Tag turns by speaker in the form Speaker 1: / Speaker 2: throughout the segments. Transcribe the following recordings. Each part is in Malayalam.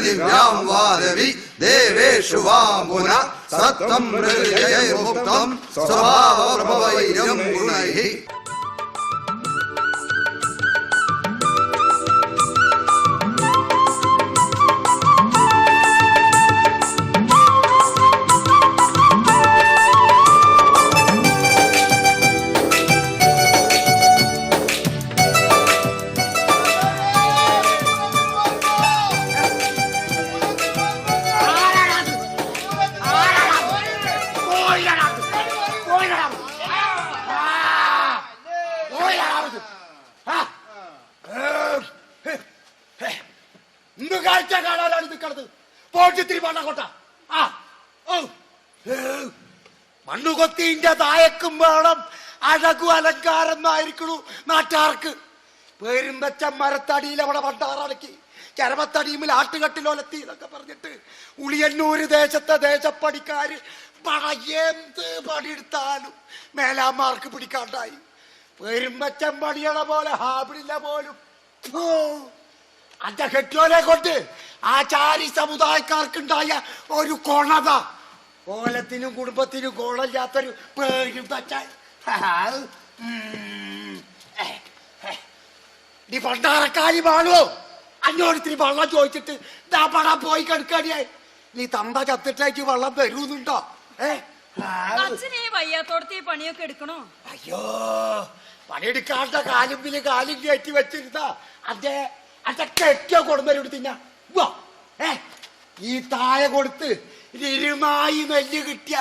Speaker 1: ദിവ്യാം വാദവി ദേവേഷു വാമുന സത്വം മൃഗജൈർമുക്തം സ്വഭാവപ്രഭവൈര്യം ഗുണൈ
Speaker 2: മണ്ണ ആ ഓ ഏ, മണ്ണു കൊത്തിന്റെ തായക്കും വേണം. അഴകു അലങ്കാരം എന്നായിരിക്കണു നാട്ടാർക്ക് പേരുമ്പച്ച മരത്തടിയിൽ അവിടെ പണ്ടാറടക്കി ചരമത്തടിയുമിൽ ആട്ടുകട്ടിലൊലത്തി എന്നൊക്കെ പറഞ്ഞിട്ട് ഉളിയന്നൂര് ദേശത്തെ ദേശപ്പണിക്കാര് പണ എന്ത് പണിയെടുത്താലും മേലാമാർക്ക് പിടിക്കാണ്ടായി. പേരുമ്പച്ചം പണിയണ പോലെ ഹാബിളില്ല പോലും. അന്റെ കെട്ടിയോനെ കൊണ്ട് ആചാരി ചാരി സമുദായക്കാർക്കുണ്ടായ ഒരു കൊണത. ഓലത്തിനും കുടുംബത്തിനും കോളമില്ലാത്തൊരു പേരും തച്ചാൽ നീ പണ്ടാറക്കാരി വാളുവോ അന്നോട് ഇത്തിരി വെള്ളം ചോദിച്ചിട്ട് ദാ പടാ പോയി കിടക്കാടിയായി നീ തന്ത ചത്തിട്ടേക്ക് വെള്ളം തരുന്നുണ്ടോ? ഏ?
Speaker 3: വയ്യാത്തോടത്ത് പണിയൊക്കെ എടുക്കണോ?
Speaker 2: അയ്യോ പണിയെടുക്കാണ്ട കാലുമ്പിൽ കാലും കയറ്റി വെച്ചിരുന്ന. അതെ അതെ കെട്ടിയോ കൊടുന്നൊരു തിന്ന. ഈ താഴെ കൊടുത്ത് ഇരുമായി നെല്ല് കിട്ടിയ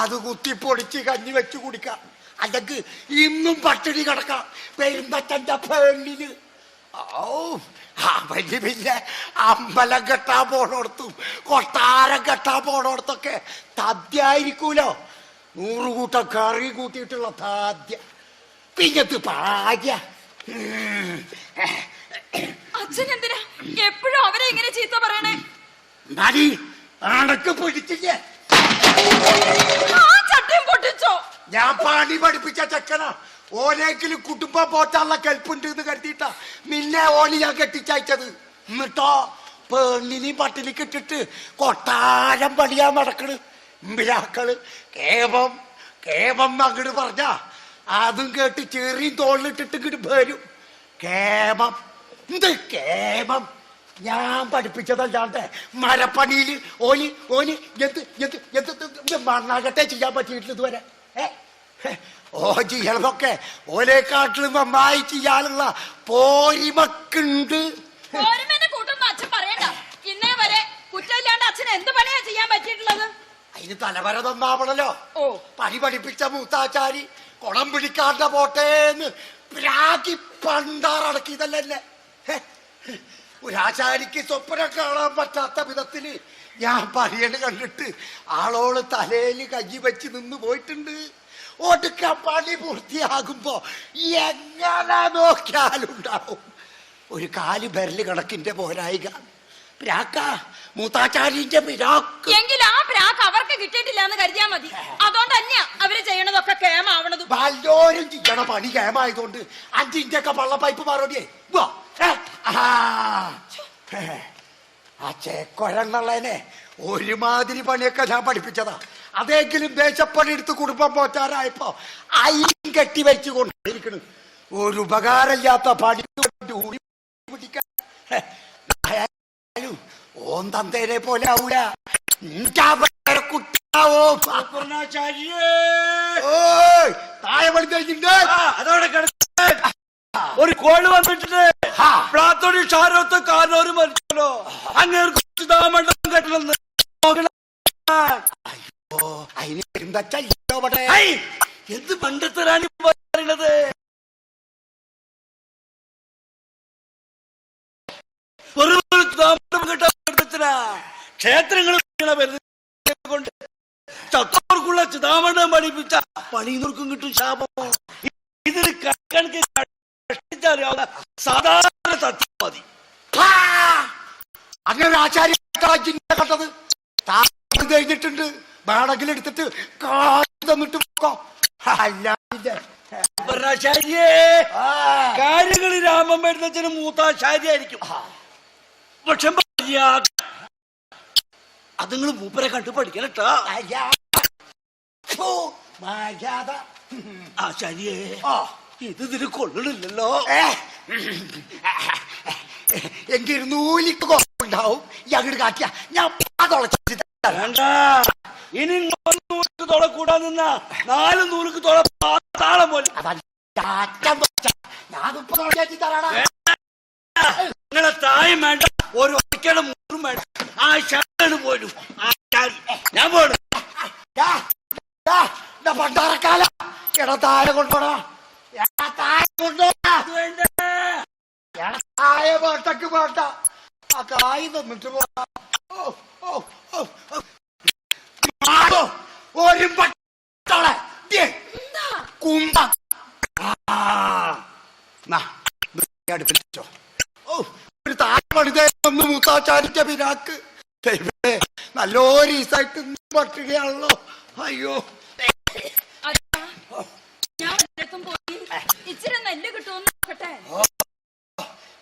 Speaker 2: അത് കുത്തി പൊടിച്ച് കഞ്ഞി വെച്ച് കുടിക്കാം. അല്ലെങ്കിൽ ഇന്നും പട്ടിണി കിടക്കാം പെരുന്തച്ഛന്റെ പെണ്ണിന്. ഓ വലിയ പിന്നെ അമ്പലം കെട്ടാൻ പോണോടത്തും കൊട്ടാരം കെട്ടാൻ പോണോടത്തൊക്കെ തദ്യായിരിക്കൂലോ നൂറ് കൂട്ടം കറി കൂട്ടിയിട്ടുള്ള താദ്യ ഭാഗ്യ. ഉം.
Speaker 3: അച്ഛൻ എന്തിനാ? എപ്പോഴും അവരെ ഇങ്ങനെ ചീത്ത പറയണേ?
Speaker 2: നടി അണക്ക് പിടിച്ചില്ലേ?
Speaker 3: ആ ചട്ടയും പൊട്ടിച്ചോ?
Speaker 2: ഞാൻ പാടി പഠിപ്പിച്ച ചെക്കനാ. ഓനെങ്കിലും കുടുംബം പോറ്റാനുള്ള കെൽപ്പുണ്ട് എന്ന് കരുതിയിട്ടാ നിന്നെ ഓന് ഞാൻ കെട്ടിച്ചയച്ചത്. എന്നിട്ടോ പെണ്ണിനി പട്ടിണിക്ക് ഇട്ടിട്ട് കൊട്ടാരം പണിയാൻ നടക്കണ്. ഇമ്പിലാക്കൾ കേവം കേവം അങ്ങട് പറഞ്ഞ അതും കേട്ട് ചെറിയ തോളിലിട്ടിട്ട് ഇങ്ങോട്ട് വരും. കേമം എന്ത് കേമം? ഞാൻ പഠിപ്പിച്ചതല്ലാണ്ട് മരപ്പണിയിൽ ഓലി ഓലി എന്ത് എന്ത് എന്ത് മണ്ണാകട്ടെ ചെയ്യാൻ പറ്റിയിട്ടില്ല ഇതുവരെ. ഏ? ഓ ചെയ്യണമൊക്കെ ഓലേക്കാട്ടിലും നന്നായി ചെയ്യാനുള്ള പോരിമക്കുണ്ട്. അതിന് തലവര തന്നാവണല്ലോ
Speaker 3: ഓ.
Speaker 2: പണി പഠിപ്പിച്ച മൂത്താചാരി കുളം പിടിക്കാണ്ട പോട്ടേന്ന് പ്രാഗി പണ്ടാറടക്കിയതല്ലേ ഒരാചാരിക്ക് സ്വപ്നം കാണാൻ പറ്റാത്ത വിധത്തിൽ ഞാൻ പറയണ കണ്ടിട്ട് ആളോൾ തലേൽ കഞ്ഞി വെച്ച് നിന്ന് പോയിട്ടുണ്ട്. ഒടുക്ക പണി പൂർത്തിയാകുമ്പോ എങ്ങനെ നോക്കിയാലുണ്ടാവും? ഒരു കാൽ ബെരൽ കണക്കിന്റെ പോരായിക. പ്രാക്ക മൂത്താച്ചാരിന്റെ പിരാക്ക്
Speaker 3: എങ്കിൽ ആ പ്രാക്ക് അവർക്ക് കിട്ടിയിട്ടില്ല എന്ന് കരുതിയാ മതി. അതുകൊണ്ട് തന്നെയാ അവർ ചെയ്യണതൊക്കെ കേമാവണതും.
Speaker 2: വല്ലോരും ചെയ്യണ പണി കേമായതുകൊണ്ട് അഞ്ചിന്റെ ഒക്കെ പള്ള പൈപ്പ് മാറോടിയേ വാ. ആ. ആ ഒരുമാതിരി പണിയൊക്കെ ഞാൻ പഠിപ്പിച്ചതാ. അതെങ്കിലും ദേശപ്പണി എടുത്ത് കുടുംബം പോറ്റാറായപ്പോ അയിലും കെട്ടി വെച്ചു കൊണ്ടിരിക്കണു ഒരു ഉപകാരമില്ലാത്ത പണി. ഓൻ തന്തേനെ പോലെ ആവൂല. നിന്റെ കുട്ടാവോ ഓയ് താഴെ പണി കഴിഞ്ഞിട്ടുണ്ട്
Speaker 4: അതോടെ കിടക്ക. ഒരു കോൾ വന്നിട്ടുണ്ട്.
Speaker 2: ആ.
Speaker 4: പ്ലാത്തോടി ഷാരോത്ത് കാരണവര് മരിച്ചല്ലോ അങ്ങേർക്ക് മണ്ഡലം കെട്ടണമെന്ന്.
Speaker 2: ഓ അതിന് എന്താ ചെയ്യോ
Speaker 4: എന്ത് പണ്ടത്തരാണ് പറയുന്നത് ചിതാമണ്ഡലം. ക്ഷേത്രങ്ങൾ കൊണ്ട് ചത്തോർക്കുള്ള ചിതാമണ്ഡലം പഠിപ്പിച്ച പണിയുന്നവർക്കും കിട്ടും ശാപം ഇതിന് കണക്ക് കഷ്ടിച്ചറിയാവുന്ന സാധാരണ തത്വം മതി!
Speaker 2: അങ്ങനെ ആചാര്യ കണ്ടത് താഴെ കഴിഞ്ഞിട്ടുണ്ട്. എടുത്തിട്ട് കാറ്റ് തന്നിട്ട് പോക്കോ അല്ലാതെ ആ.
Speaker 4: കാര്യങ്ങൾ രാമൻ വരുന്നതിന് മൂത്താശാരിയായിരിക്കും. പക്ഷെ അത് നിങ്ങൾ മൂപ്പരെ കണ്ട് പഠിക്കണട്ടോ ആ ശരിയേ.
Speaker 2: ആ.
Speaker 4: ഇത് ഇതിന് കൊള്ളണില്ലല്ലോ.
Speaker 2: ഏ. എങ്കിൽ നൂലിക്ക് കുറവുണ്ടാവും കാക്കിയ കാട്ടിയ. ഞാൻ.
Speaker 4: വേണ്ട. ഇനി മൂന്ന് തുള കൂടാൻ നിന്ന നാല് നൂലുക്ക് തോള പോലെ. നിങ്ങളെ തായും വേണ്ട. ഒരു ഒറ്റയുടെ മുറും വേണ്ട. ആ ഷാണ് പോലും. ഞാൻ
Speaker 2: ദാ പണ്ടാറക്കാല എടാ താഴെ കൊണ്ടോടാ താഴെ വേട്ടക്ക് വേട്ട ആ കായ് തന്നിട്ട്. ഒരു പട്ടോളെ കുമ്പ അടുപ്പിൽ ഓ ഒരു താഴെ പണിതേ ഒന്ന് മൂത്താച്ചാരിന്റെ പിരാക്ക് നല്ലൊരു ഈസായിട്ട് പട്ടുകയാണല്ലോ അയ്യോ
Speaker 3: അച്ഛാ, ഞാൻ വല്ലതും പോയി ഇച്ചിരി നെല്ല് കിട്ടുമെന്ന് നോക്കട്ടെ.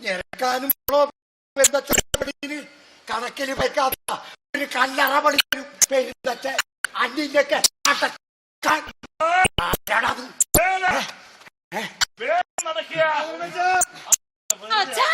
Speaker 2: ഞെരക്കാനും കണക്കിൽ വെക്കാത്ത ഒരു കല്ലറ പണിക്കും പെരുന്തച്ച അന്നിന്റെയൊക്കെ?
Speaker 3: അച്ഛാ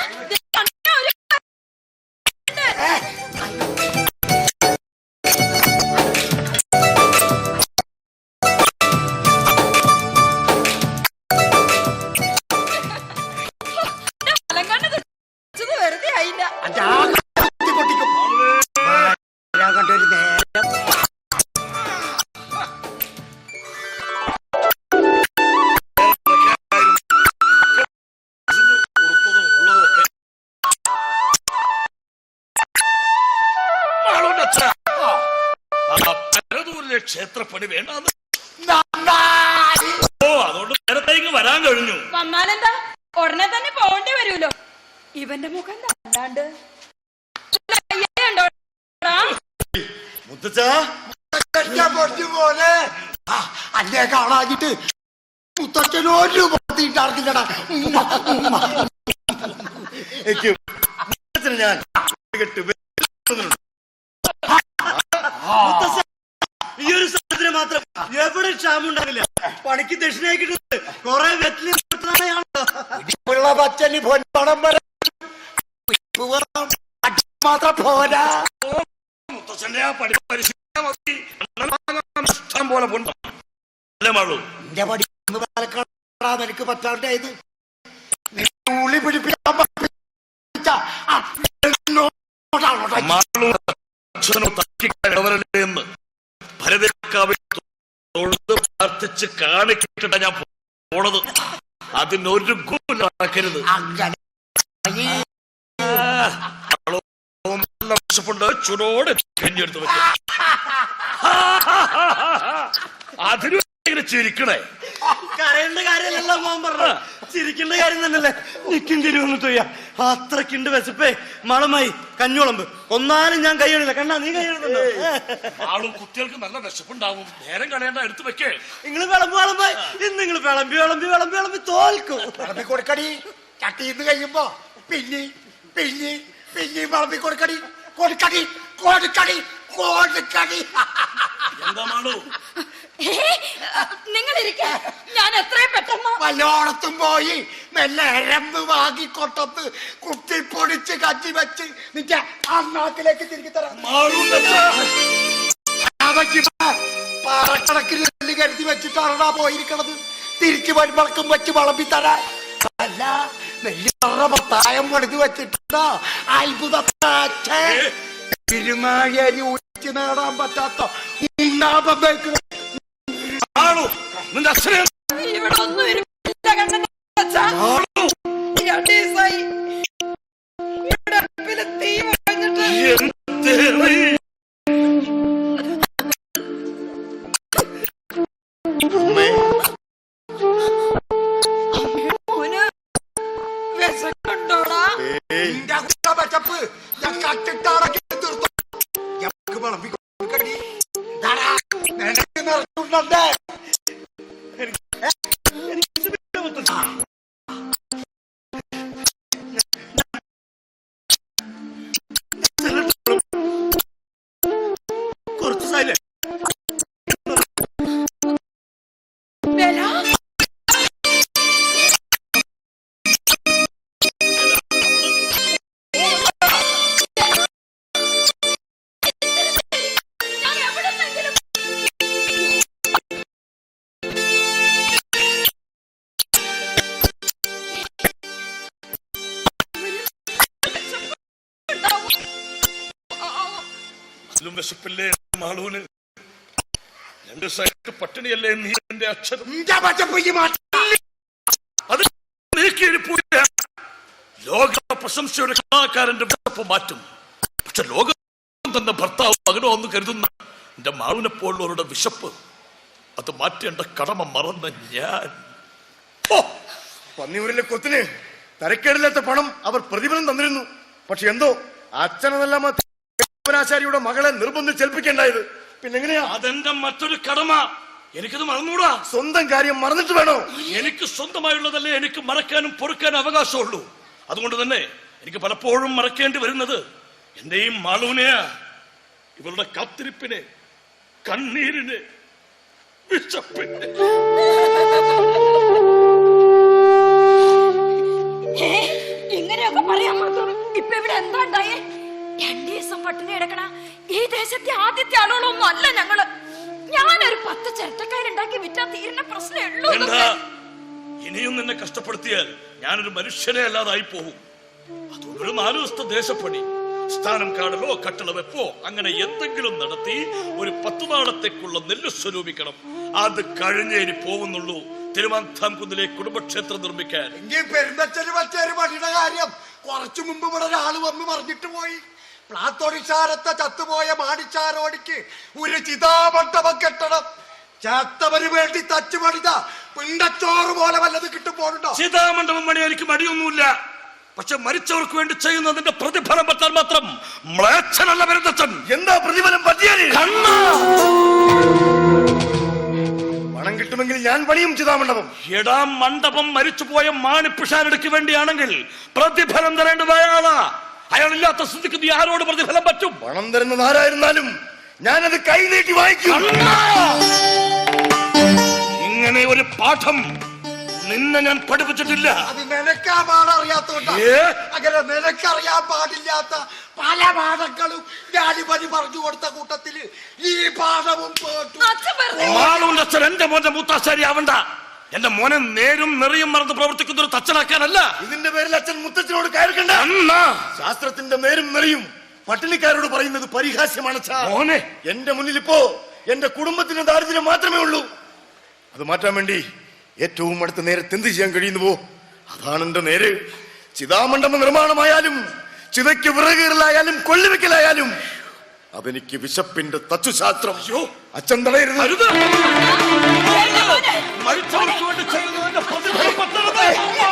Speaker 5: പരദൂരിലെ പണി വേണ്ടെന്ന്.
Speaker 2: നന്നായി.
Speaker 5: ഓ അതുകൊണ്ട് നേരത്തേക്ക് വരാൻ കഴിഞ്ഞു.
Speaker 3: വന്നാലെന്താ? ഉടനെ തന്നെ പോകേണ്ടി വരുമല്ലോ. ഇവന്റെ മുഖം കണ്ടാണ്ട്
Speaker 2: പോലെ അന്നെ കാണാഞ്ഞിട്ട്?
Speaker 5: ഞാൻ
Speaker 4: ഈ ഒരു സാധനം മാത്രം എവിടെ ക്ഷാമം ഉണ്ടാവില്ല പണിക്ക് ദക്ഷിണയായി കിട്ടുന്നത് കൊറേ വെറ്റിലെ
Speaker 2: പിള്ള പച്ചന് പൊൻപണം വരെ. ഉപ്പ് വേണം. മാത്രം പോരാ.
Speaker 5: മുത്തച്ഛന്റെ ആ പഠിപ്പ് പരിശീലനം മതി. ഇഷ്ടം പോലെ പൊണ്ടം അല്ലേ മാളു?
Speaker 2: എന്റെ പടി ഒന്ന് പാലക്കാടാ നിനക്ക് പറ്റാണ്ടായത് ഉള്ളി പിടിപ്പിക്കാൻ പഠിപ്പിച്ച
Speaker 5: അച്ഛനോ പ്രാർത്ഥിച്ച് കാണിക്കിട്ട ഞാൻ പോണത്. അതിനൊരു ഗുണം നടക്കരുത്.
Speaker 2: അങ്ങനെ ഈ
Speaker 5: നല്ല വിശപ്പുണ്ട് ചുടോടെ കഞ്ഞെടുത്ത് വെച്ചു അതിനു ചിരിക്കണേ.
Speaker 4: കരയേണ്ട കാര്യമല്ലല്ലോ മോൻ പറഞ്ഞ ചിരിക്കേണ്ട കാര്യം തന്നെയല്ലേ നിക്കും ചിരി വന്നിട്ട് അത്രക്കുണ്ട് വിശപ്പേ. മളമായി കഞ്ഞോളമ്പ് ഒന്നാലും ഞാൻ കൈയണില്ല കണ്ണാ നീ
Speaker 5: ആളും കുട്ടികൾക്ക് നല്ല വിശപ്പുണ്ടാവും. നേരം കളയേണ്ട എടുത്ത് വെക്കേ.
Speaker 4: നിങ്ങൾ വിളമ്പ് വിളമ്പായി ഇന്ന് നിങ്ങൾ വിളമ്പി വിളമ്പി വിളമ്പി വിളമ്പി തോൽക്കും.
Speaker 2: വിളമ്പി കൊടുക്കടി. ചട്ടിന്ന് കഴിയുമ്പോ പിന്നെ പിന്നെ പിന്നെ വിളമ്പി കൊടുക്കടി. കൊടുക്കടി കൊടുക്കടി കൊടുക്കടി.
Speaker 5: എന്താ മാളു?
Speaker 3: നിങ്ങൾ ഞാൻ എത്രയും പെട്ടെന്ന്
Speaker 2: വല്ലോടത്തും പോയി മെല്ലെ എരമ്പ് വാങ്ങിക്കൊട്ടത്ത് കുത്തിപ്പൊടിച്ച് കച്ചി വെച്ച് നിന്റെ അണ്ണാക്കിലേക്ക് തിരികെ തരാം. പാറക്കണക്കിൽ നെല്ല് കരുതി വെച്ചിട്ടാണടാ പോയിരിക്കണത്. തിരിച്ചു വരുമ്പളക്കും വെച്ച് വളമ്പി തരാൻ. അല്ല നെല്ല് പറ പത്തായം പണിത് വെച്ചിട്ടുണ്ടോ അത്ഭുത അരി ഊറ്റി നേടാൻ പറ്റാത്ത ഉണ്ടാപം വെക്കണം
Speaker 5: നിന്റെ അച്ഛനെ
Speaker 3: ഇവിടെ ഒന്നും
Speaker 2: നിനക്ക് നിറച്ചുണ്ടേ
Speaker 5: വിശപ്പില്ലേ മാളൂന്? രണ്ട് സൈഡ് പട്ടിണിയല്ലേ നീ എന്റെ അക്ഷരം അത് നീക്കിയിരിപ്പില്ല ലോക പ്രശംസയുടെ കലാകാരന്റെ വിശപ്പ് മാറ്റും. പക്ഷെ ലോകം തന്നെ ഭർത്താവ് മകനോ എന്ന് കരുതുന്ന എന്റെ മാവിനെ പോലുള്ളവരുടെ വിശപ്പ് അത് മാറ്റേണ്ട കടമ മറന്ന ഞാൻ.
Speaker 6: പന്നിയൂരിലെ കൊത്തിന് തരക്കേടില്ലാത്ത പണം അവർ പ്രതിഫലം തന്നിരുന്നു. പക്ഷെ എന്തോ? അച്ഛനെല്ലാം ആശാരിയുടെ മകളെ നിർബന്ധിച്ചേൽപ്പിക്കേണ്ടായത് പിന്നെ എങ്ങനെയാ
Speaker 5: അതെന്റെ മറ്റൊരു കടമ. എനിക്കത് മറന്നൂടാ
Speaker 6: സ്വന്തം കാര്യം മറന്നിട്ട് വേണോ?
Speaker 5: എനിക്ക് സ്വന്തമായുള്ളതല്ലേ എനിക്ക് മറക്കാനും പൊറുക്കാനും അവകാശമുള്ളൂ. അതുകൊണ്ട് തന്നെ എനിക്ക് പലപ്പോഴും മറക്കേണ്ടി വരുന്നത് എന്റെയും മാളൂനെയാ. ഇവളുടെ കാത്തിരിപ്പിനെ കണ്ണീരിന് വിശപ്പിനെ.
Speaker 3: ഇങ്ങനെയൊക്കെ പറയാൻ മാത്രം ഇപ്പൊ ഇവിടെ എന്താ ഉണ്ടായേ? രണ്ടു ദിവസം പട്ടിണി കിടക്കണ ഈ ദേശത്തെ ആദ്യത്തെ ആളുകളൊന്നും അല്ല ഞങ്ങൾ. ഞാനൊരു പത്ത് ചിരട്ടക്കാരുണ്ടാക്കി വിറ്റാ തീരുന്ന പ്രശ്നമേ ഉള്ളൂ
Speaker 5: ഇനിയും നിന്നെ കഷ്ടപ്പെടുത്തിയാൽ ഞാനൊരു മനുഷ്യനെ അല്ലാതായി പോകും. അതൊരു നാലു ദിവസത്തെ ദേശപ്പണി. സ്ഥാനം കാണലോ കട്ടള വെപ്പോ അങ്ങനെ എന്തെങ്കിലും നടത്തി ഒരു പത്തു നാളത്തേക്കുള്ള നെല്ല് സ്വരൂപിക്കണം. അത് കഴിഞ്ഞേ ഇനി പോകുന്നുള്ളൂ. കുന്നിലെ കുടുംബക്ഷേത്രം നിർമ്മിക്കാൻ.
Speaker 2: എങ്കിൽ പെരുന്തച്ചന് മറ്റൊരു പണിയുടെ കാര്യം കുറച്ചു മുമ്പ് ഇവിടെ ഒരാൾ വന്ന് പറഞ്ഞിട്ട് പോയി. പ്ലാത്തൊടിച്ചാരത്തെ ചത്തുപോയ മാടിച്ചാരോടിക്ക് ഒരു ചിതാമണ്ഡപം കെട്ടണം. ചത്തവന് വേണ്ടി തച്ചു പണിത പിണ്ടച്ചോറ് പോലെ വല്ലത് കിട്ടും പോണുണ്ടോ
Speaker 5: ചിതാമണ്ഡപം പണി എനിക്ക് മടിയൊന്നുമില്ല. പക്ഷെ മരിച്ചവർക്ക് വേണ്ടി ചെയ്യുന്നതിന്റെ പ്രതിഫലം പറ്റാൻ മാത്രം മ്ലേച്ഛനല്ല വരുന്നച്ഛൻ
Speaker 6: എന്താ പ്രതിഫലം പറ്റിയാൽ?
Speaker 5: കണ്ണാ!
Speaker 6: പണം കിട്ടുമെങ്കിൽ ഞാൻ പണിയും ചിതാമണ്ഡപം.
Speaker 5: എടാ മണ്ഡപം മരിച്ചുപോയ മാണിപ്പിഷാരടിക്ക് വേണ്ടിയാണെങ്കിൽ പ്രതിഫലം തരേണ്ടത് അയാളാ അയാളില്ലാത്ത സ്ഥിതിക്ക് നീ ആരോട് പ്രതിഫലം പറ്റും?
Speaker 6: പണം തരുന്നത് ആരായിരുന്നാലും ഞാനത് കൈ നീട്ടി വായിക്കും
Speaker 5: ഇങ്ങനെ ഒരു പാഠം നിന്നെ ഞാൻ പഠിപ്പിച്ചിട്ടില്ല.
Speaker 2: അത് നിനക്കാ പാടറിയാത്തോണ്ടാ? അങ്ങനെ നിനക്കറിയാൻ പാടില്ലാത്ത പല പാഠങ്ങളും ഞാനിപതി പറഞ്ഞു കൊടുത്ത കൂട്ടത്തിൽ ഈ പാഠവും
Speaker 5: മാളൂന്റെ അച്ഛൻ എന്റെ മോന്റെ മൂത്താശാരി ആവണ്ട. എന്റെ മോനെ നേരും നെറിയും മറന്ന് പ്രവർത്തിക്കുന്ന ഒരു തച്ചനാക്കാനല്ല.
Speaker 6: ഇതിന്റെ പേരിൽ അച്ഛൻ മുത്തച്ഛനോട്
Speaker 5: കയറിക്കണ്ട
Speaker 6: ശാസ്ത്രത്തിന്റെ നേരും നെറിയും പട്ടിണിക്കാരോട് പറയുന്നത് പരിഹാസ്യമാണ്
Speaker 5: മോനെ.
Speaker 6: എന്റെ മുന്നിൽ ഇപ്പോ എന്റെ കുടുംബത്തിന്റെ ദാരിദ്ര്യം മാത്രമേ ഉള്ളൂ. അത് മാറ്റാൻ വേണ്ടി ഏറ്റവും അടുത്ത നേരത്തെ എന്ത് ചെയ്യാൻ കഴിയുന്നുവോ? അതാണ് എന്റെ നേര്. ചിതാമണ്ഡപ നിർമ്മാണമായാലും ചിതയ്ക്ക് വിറകുകളിലായാലും കൊള്ളിവെക്കലായാലും അതെനിക്ക് വിശപ്പിന്റെ തച്ചുശാസ്ത്രം. അച്ഛൻ തടയരുത്.
Speaker 5: അരുത്. മരിച്ചവർക്ക് വേണ്ടി ചെയ്യുന്നതിന്റെ പ്രതിഫലം പറ്റരുത്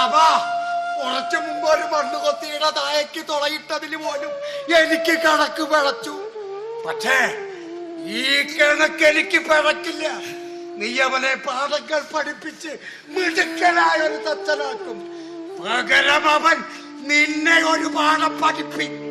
Speaker 2: രാവാ കുറച്ചു മുമ്പ് ഒരു മണ്ണ് കൊത്തിയുടെ തായക്ക് തുളയിട്ടതിന് പോലും എനിക്ക് കണക്ക് പിഴച്ചു. പക്ഷേ ഈ കണക്ക് എനിക്ക് പിഴക്കില്ല നീ അവനെ പാഠങ്ങൾ പഠിപ്പിച്ച് മിടുക്കനായ ഒരു തച്ചനാക്കും. പകരം അവൻ നിന്നെ ഒരു പാഠം പഠിപ്പിക്കും.